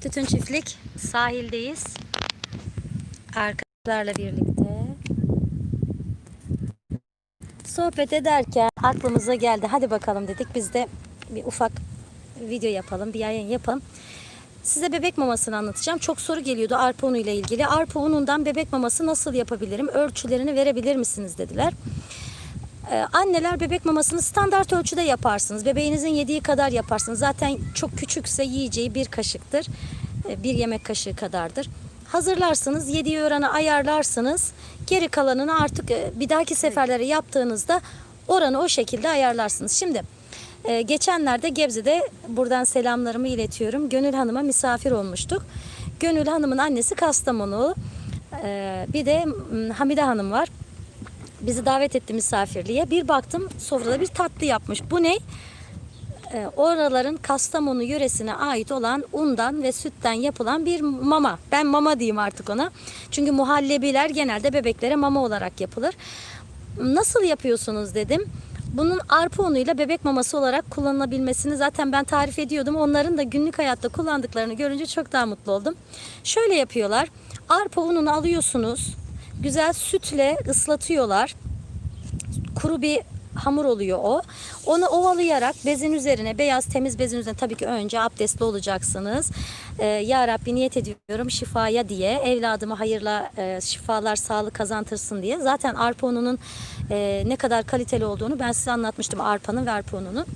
Tütün Çiftlik sahildeyiz. Arkadaşlarla birlikte. Sohbet ederken aklımıza geldi. Hadi bakalım dedik. Biz de bir ufak video yapalım, bir yayın yapalım. Size bebek mamasını anlatacağım. Çok soru geliyordu arpa unu ile ilgili. Arpa unundan bebek maması nasıl yapabilirim? Ölçülerini verebilir misiniz dediler. Ee, anneler bebek mamasını standart ölçüde yaparsınız. Bebeğinizin yediği kadar yaparsınız. Zaten çok küçükse yiyeceği bir kaşıktır. Ee, bir yemek kaşığı kadardır. Hazırlarsınız, yediği oranı ayarlarsınız. Geri kalanını artık e, bir dahaki seferlere yaptığınızda oranı o şekilde ayarlarsınız. Şimdi e, geçenlerde Gebze'de buradan selamlarımı iletiyorum. Gönül Hanım'a misafir olmuştuk. Gönül Hanım'ın annesi Kastamonu. Ee, bir de Hamide Hanım var bizi davet etti misafirliğe. Bir baktım sofrada bir tatlı yapmış. Bu ne? Ee, oraların Kastamonu yöresine ait olan undan ve sütten yapılan bir mama. Ben mama diyeyim artık ona. Çünkü muhallebiler genelde bebeklere mama olarak yapılır. Nasıl yapıyorsunuz dedim. Bunun arpa unuyla bebek maması olarak kullanılabilmesini zaten ben tarif ediyordum. Onların da günlük hayatta kullandıklarını görünce çok daha mutlu oldum. Şöyle yapıyorlar. Arpa ununu alıyorsunuz. Güzel sütle ıslatıyorlar kuru bir hamur oluyor o. Onu ovalayarak bezin üzerine beyaz temiz bezin üzerine tabii ki önce abdestli olacaksınız. Ee, ya Rabbi niyet ediyorum şifaya diye evladıma hayırla e, şifalar sağlık kazantırsın diye. Zaten arpa ununun e, ne kadar kaliteli olduğunu ben size anlatmıştım arpanın ve arpa ununun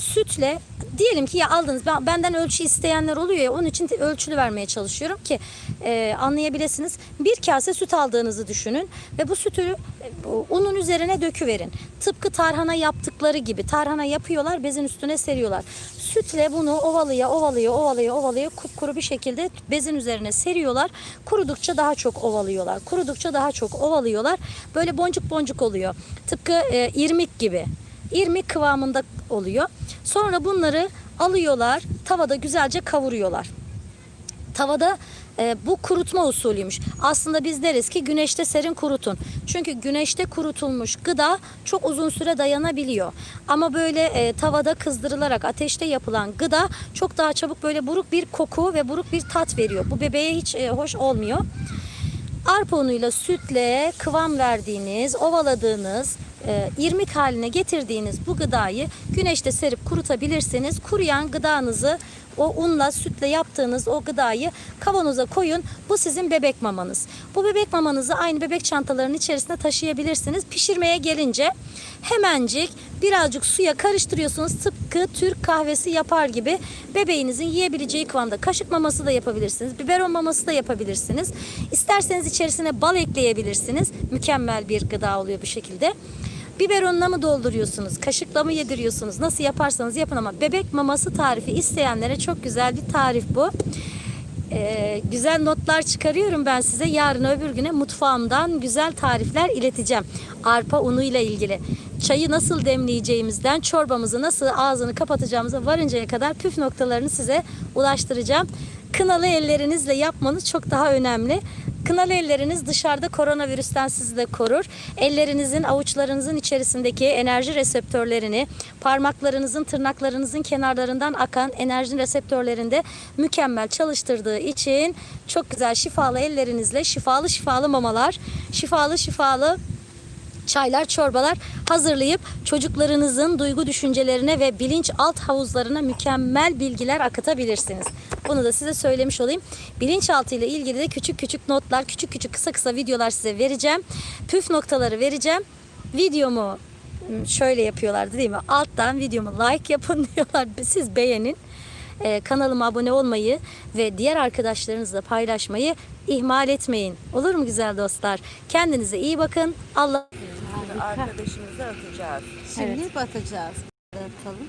sütle diyelim ki ya aldınız ben, benden ölçü isteyenler oluyor ya onun için ölçülü vermeye çalışıyorum ki e, anlayabilirsiniz. Bir kase süt aldığınızı düşünün ve bu sütü e, unun üzerine döküverin. Tıpkı tarhana yaptıkları gibi tarhana yapıyorlar bezin üstüne seriyorlar. Sütle bunu ovalaya ovalaya ovalaya ovalaya kupkuru bir şekilde bezin üzerine seriyorlar. Kurudukça daha çok ovalıyorlar. Kurudukça daha çok ovalıyorlar. Böyle boncuk boncuk oluyor. Tıpkı e, irmik gibi irmik kıvamında oluyor. Sonra bunları alıyorlar, tavada güzelce kavuruyorlar. Tavada e, bu kurutma usulüymüş. Aslında biz deriz ki güneşte serin kurutun. Çünkü güneşte kurutulmuş gıda çok uzun süre dayanabiliyor. Ama böyle e, tavada kızdırılarak ateşte yapılan gıda çok daha çabuk böyle buruk bir koku ve buruk bir tat veriyor. Bu bebeğe hiç e, hoş olmuyor. Arpa unuyla sütle kıvam verdiğiniz, ovaladığınız, e, irmik haline getirdiğiniz bu gıdayı güneşte serip kurutabilirsiniz. Kuruyan gıdanızı o unla sütle yaptığınız o gıdayı kavanoza koyun. Bu sizin bebek mamanız. Bu bebek mamanızı aynı bebek çantalarının içerisine taşıyabilirsiniz. Pişirmeye gelince hemencik birazcık suya karıştırıyorsunuz. Tıpkı Türk kahvesi yapar gibi bebeğinizin yiyebileceği kıvamda. Kaşık maması da yapabilirsiniz. Biberon maması da yapabilirsiniz. İsterseniz içerisine bal ekleyebilirsiniz. Mükemmel bir gıda oluyor bu şekilde. Biberonuna mı dolduruyorsunuz? Kaşıkla mı yediriyorsunuz? Nasıl yaparsanız yapın ama bebek maması tarifi isteyenlere çok güzel bir tarif bu. Ee, güzel notlar çıkarıyorum ben size. Yarın öbür güne mutfağımdan güzel tarifler ileteceğim. Arpa unu ile ilgili. Çayı nasıl demleyeceğimizden, çorbamızı nasıl ağzını kapatacağımıza varıncaya kadar püf noktalarını size ulaştıracağım. Kınalı ellerinizle yapmanız çok daha önemli. Kınalı elleriniz dışarıda koronavirüsten sizi de korur. Ellerinizin, avuçlarınızın içerisindeki enerji reseptörlerini, parmaklarınızın, tırnaklarınızın kenarlarından akan enerji reseptörlerinde mükemmel çalıştırdığı için çok güzel şifalı ellerinizle şifalı şifalı mamalar, şifalı şifalı çaylar, çorbalar hazırlayıp çocuklarınızın duygu düşüncelerine ve bilinç alt havuzlarına mükemmel bilgiler akıtabilirsiniz. Bunu da size söylemiş olayım. Bilinçaltı ile ilgili de küçük küçük notlar, küçük küçük kısa kısa videolar size vereceğim. Püf noktaları vereceğim. Videomu hmm, şöyle yapıyorlardı değil mi? Alttan videomu like yapın diyorlar. Siz beğenin. Ee, kanalıma abone olmayı ve diğer arkadaşlarınızla paylaşmayı ihmal etmeyin. Olur mu güzel dostlar? Kendinize iyi bakın. Allah Arkadaşımızı atacağız. Şimdi batacağız. Atalım.